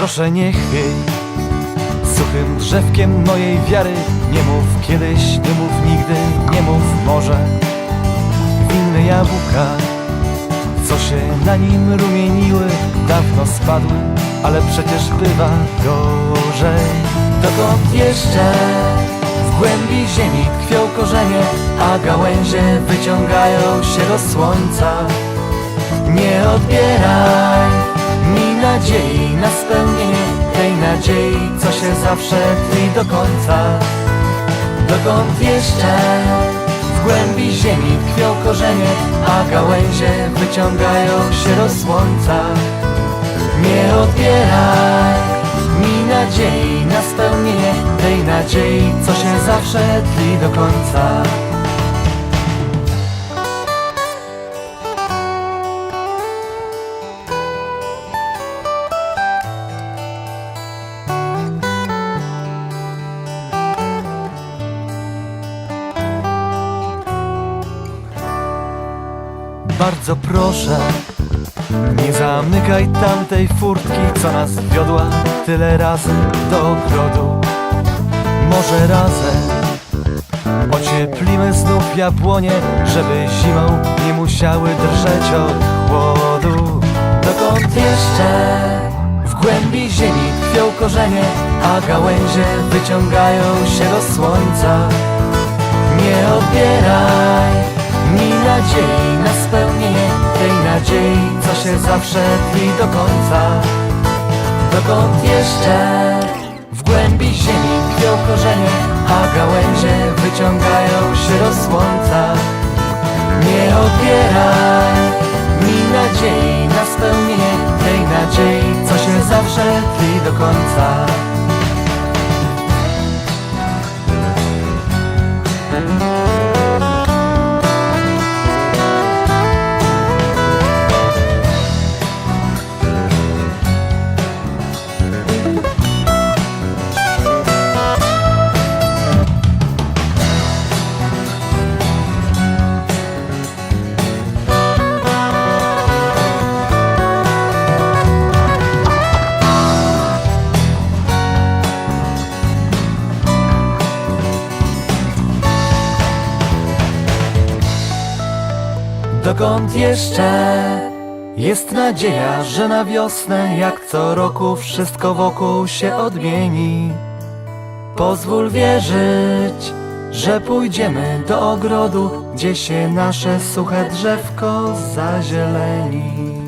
Proszę nie chyj Suchym drzewkiem mojej wiary Nie mów kiedyś, nie mów nigdy Nie mów może. Winne jabłka Co się na nim rumieniły Dawno spadły Ale przecież bywa gorzej. Dokąd jeszcze? W głębi ziemi tkwią korzenie A gałęzie wyciągają się do słońca. Nie odbieraj zawsze tli do końca. Dokąd jeszcze w głębi ziemi tkwią korzenie, a gałęzie wyciągają się do słońca. Nie odbieraj mi nadziei na spełnienie tej nadziei, co się zawsze tli do końca. Bardzo proszę, nie zamykaj tamtej furtki, co nas wiodła tyle razy do ogrodu. Może razem ocieplimy znów jabłonie, żeby zimą nie musiały drżeć od chłodu. Dokąd jeszcze w głębi ziemi tkwią korzenie, a gałęzie wyciągają się do słońca. Nie odbieraj mi nadziei co się zawsze tli do końca. Dokąd jeszcze w głębi ziemi tkwią korzenie, a gałęzie wyciągają się do słońca. Nie odbieraj mi nadziei na spełnienie tej nadziei, co się zawsze tli do końca. Dokąd jeszcze jest nadzieja, że na wiosnę jak co roku wszystko wokół się odmieni? Pozwól wierzyć, że pójdziemy do ogrodu, gdzie się nasze suche drzewko zazieleni.